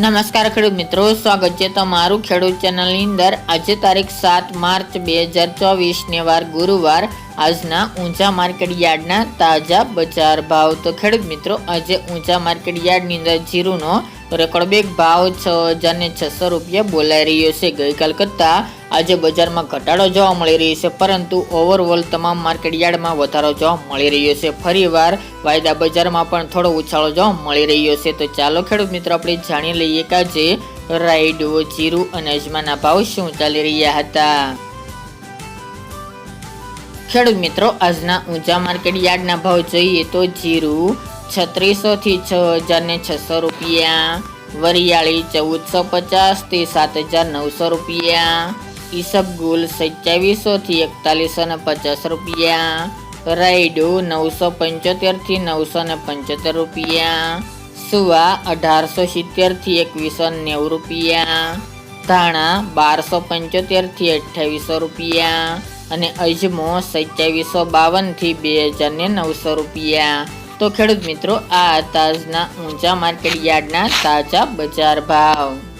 નમસ્કાર ખેડૂત મિત્રો, સ્વાગત છે તમારું ખેડૂત ચેનલની અંદર. આજે તારીખ સાત માર્ચ બે હજાર ચોવીસને વાર ગુરુવાર. આજના ઊંચા માર્કેટ યાર્ડના તાજા બજાર ભાવ. તો ખેડૂત મિત્રો, આજે ઊંચા માર્કેટ યાર્ડની અંદર જીરુનો રેકોર્ડ બેગ ભાવ છ હજારને છસો રૂપિયા બોલાઈ રહ્યો છે. ગઈકાલ કરતાં આજે બજારમાં ઘટાડો જોવા મળી રહ્યો છે, પરંતુ ઓવરઓલ તમામ માર્કેટ યાર્ડમાં વધારો જોવા મળી રહ્યો છે. ફરીવાર વાયદા બજારમાં પણ થોડો ઉછાળો જોવા મળી રહ્યો છે. તો ચાલો ખેડૂત મિત્રો, આપણે જાણી લઈએ કે આજે રાઈડો, જીરું અને અજમાના ભાવ શું ચાલી રહ્યા હતા. ખેડૂત મિત્રો, આજના ઊંચા માર્કેટ યાર્ડના ભાવ જોઈએ તો જીરું છત્રીસોથી છ હજારને છસો રૂપિયા, વરિયાળી ચૌદસો પચાસથી સાત હજાર નવસો રૂપિયા ઈસબગુલ સત્યાવીસો થી એકતાલીસો ને પચાસ રૂપિયા. રાયડુ નવસો પંચોતેરથી નવસો ને પંચોતેર રૂપિયા. સુવા અઢારસો સિત્તેરથી એકવીસો નેવું રૂપિયા. ધાણા બારસો પંચોતેરથી અઠ્ઠાવીસો રૂપિયા. અને અજમો સત્યાવીસો બાવનથી બે હજાર ને નવસો રૂપિયા. તો ખેડૂત મિત્રો, આ તાજના ઊંચા માર્કેટ યાર્ડના તાજા બજાર ભાવ.